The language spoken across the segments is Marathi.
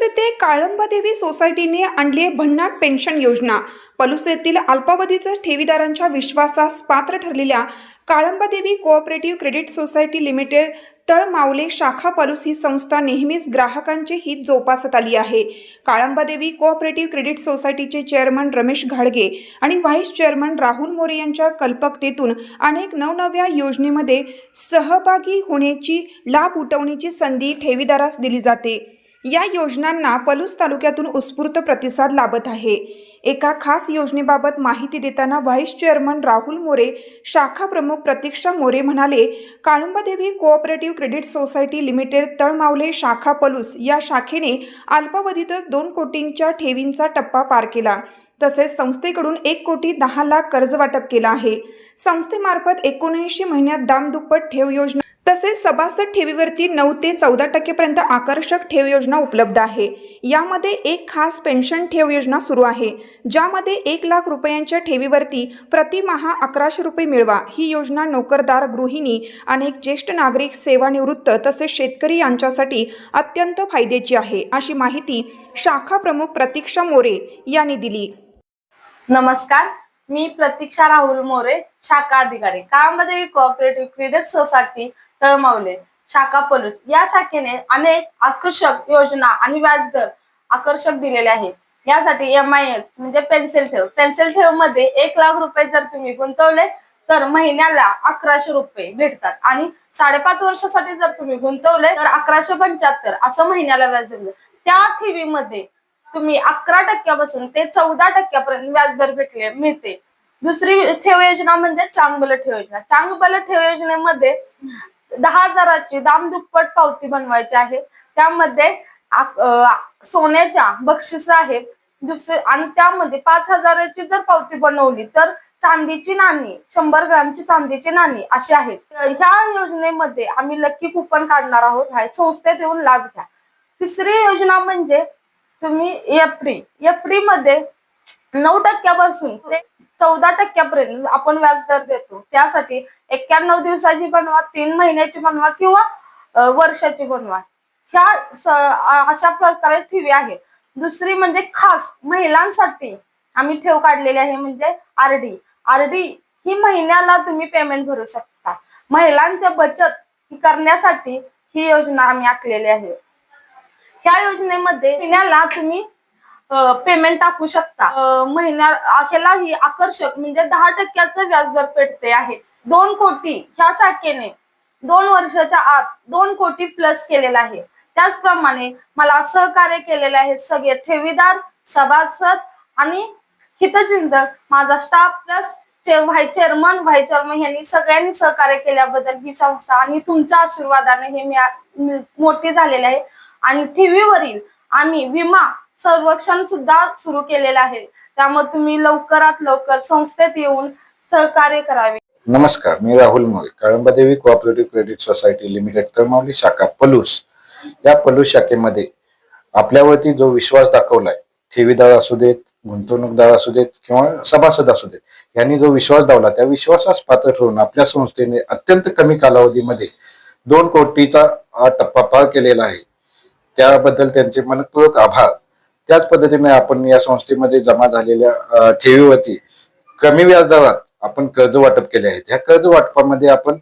पलूस येथे काळंबादेवी सोसायटीने आणली आहे भन्नाट पेन्शन योजना. पलूस येथील अल्पावधीच्या ठेवीदारांच्या विश्वासास पात्र ठरलेल्या Kalambadevi cooperative credit society limited Talmavale शाखा पलूस ही संस्था नेहमीच ग्राहकांचे हित जोपासत आली आहे. काळंबादेवी कोऑपरेटिव्ह क्रेडिट सोसायटीचे चेअरमन रमेश घाडगे आणि व्हाईस चेअरमन राहुल मोरे यांच्या कल्पकतेतून अनेक नवनव्या योजनेमध्ये सहभागी होण्याची लाभ उठवण्याची संधी ठेवीदारास दिली जाते. या योजनांना पलूस तालुक्यातून उत्स्फूर्त प्रतिसाद लाभत आहे. एका खास योजनेबाबत माहिती देताना व्हाईस चेअरमन राहुल मोरे शाखा प्रमुख प्रतीक्षा मोरे म्हणाले Kalumbadevi cooperative credit society limited Talmavale शाखा पलूस या शाखेने अल्पावधीतच दोन कोटींच्या ठेवींचा टप्पा पार केला. तसेच संस्थेकडून एक कोटी दहा लाख कर्ज वाटप केलं आहे. संस्थेमार्फत एकोणऐंशी महिन्यात दामदुप्पट ठेव योजना तसेच सभासद ठेवीवरती नऊ ते चौदा टक्केपर्यंत आकर्षक ठेव योजना उपलब्ध आहे. यामध्ये एक खास पेन्शन ठेव योजना सुरू आहे ज्यामध्ये एक लाख रुपयांच्या ठेवीवरती प्रतिमाहा अकराशे रुपये मिळवा. ही योजना नोकरदार गृहिणी अनेक ज्येष्ठ नागरिक सेवानिवृत्त तसेच शेतकरी यांच्यासाठी अत्यंत फायद्याची आहे अशी माहिती शाखा प्रमुख प्रतीक्षा मोरे यांनी दिली. नमस्कार मी प्रतीक्षा राहुल मोरे शाखा अधिकारी. Kalambadevi cooperative credit society Talmavale. शाखा पलूस. या शाखेने अनेक आकर्षक योजना आणि व्याजदर आकर्षक दिलेले आहे. यासाठी एम आय एस म्हणजे पेन्सिल ठेव. पेन्सिल ठेवमध्ये एक लाख रुपये जर तुम्ही गुंतवले तर महिन्याला अकराशे रुपये भेटतात. आणि साडेपाच वर्षासाठी जर तुम्ही गुंतवले तर अकराशे पंच्याहत्तर असं महिन्याला व्याज दिलं त्या ठेवीमध्ये तुम्ही अकरा टक्क्यापासून ते चौदा टक्क्यापर्यंत व्याजदर भेटले मिळते. दुसरी ठेव योजना म्हणजे चांगबल ठेव योजना. चांगबल ठेव योजनेमध्ये दहा हजाराची दाम दुप्पट पावती बनवायची आहे. त्यामध्ये सोन्याच्या बक्षीस आहेत. दुसरे आणि त्यामध्ये पाच हजाराची जर पावती बनवली तर चांदीची नाणी शंभर ग्रामची चांदीची नाणी अशी आहेत. ह्या योजनेमध्ये आम्ही लक्की कुपन काढणार आहोत. हा संस्थेत येऊन लाभ घ्या. तिसरी योजना म्हणजे तुम्ही एफडी एफडी मध्ये नऊ टक्क्यापासून ते चौदा टक्क्यापर्यंत आपण व्याजदर देतो. त्यासाठी एक्क्याण्णव दिवसाची बनवा तीन महिन्याची बनवा किंवा वर्षाची बनवा. ह्या अशा प्रकारे ठेवी आहे. दुसरी म्हणजे खास महिलांसाठी आम्ही ठेव काढलेली आहे म्हणजे आरडी आरडी ही महिन्याला तुम्ही पेमेंट भरू शकता. महिलांच्या बचत करण्यासाठी ही योजना आम्ही आखलेली आहे. ह्या योजनेमध्ये महिन्याला तुम्ही पेमेंट टाकू शकता. महिन्या ह्याला ही आकर्षक म्हणजे दहा टक्क्याचं व्याजदर पेटते आहे. दोन कोटी ह्या शाखेने दोन वर्षाच्या आत दोन कोटी प्लस केलेला आहे. त्याचप्रमाणे मला सहकार्य केलेले आहे सगळे ठेवीदार सभासद आणि हितचिंतक. माझा staff plus vice chairman vice chairman यांनी सगळ्यांनी सहकार्य केल्याबद्दल ही संस्था आणि तुमच्या आशीर्वादाने हे मोठी झालेले आहे. आणि टीव्हीवरील आम्ही विमा सर्वेक्षण सुद्धा सुरू केलेलं आहे. त्यामुळे तुम्ही लवकरात लवकर संस्थेत येऊन सहकार्य करावे. नमस्कार मी Rahul More Kalambadevi cooperative credit society limited Talmavale शाखा पलूस. या पलूस शाखेमध्ये आपल्यावरती जो विश्वास दाखवलाय ठेवीदार असू देत गुंतवणूकदार असू देत किंवा सभासद असू देत यांनी जो विश्वास दावला त्या विश्वासास पात्र ठरून आपल्या संस्थेने अत्यंत कमी कालावधीमध्ये दोन कोटीचा हा टप्पा पार केलेला आहे. त्याबद्दल त्यांचे मनपूर्वक आभार. त्याच पद्धतीने आपण या संस्थेमध्ये जमा झालेल्या ठेवीवरती कमी व्याजदरात आपण कर्ज वाटप केले आहेत. ह्या कर्ज वाटपामध्ये आपण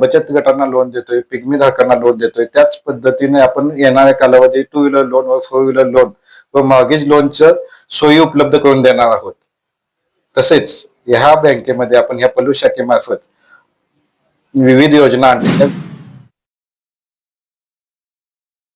बचत गटांना लोन देतोय पिग्मी धारकांना लोन देतोय. त्याच पद्धतीने आपण येणाऱ्या कालावधी टू व्हीलर लोन व फोर व्हीलर लोन व मॉर्गेज लोनचं सोयी उपलब्ध करून देणार आहोत. तसेच ह्या बँकेमध्ये आपण ह्या पलू शाखेमार्फत विविध योजना आणल्या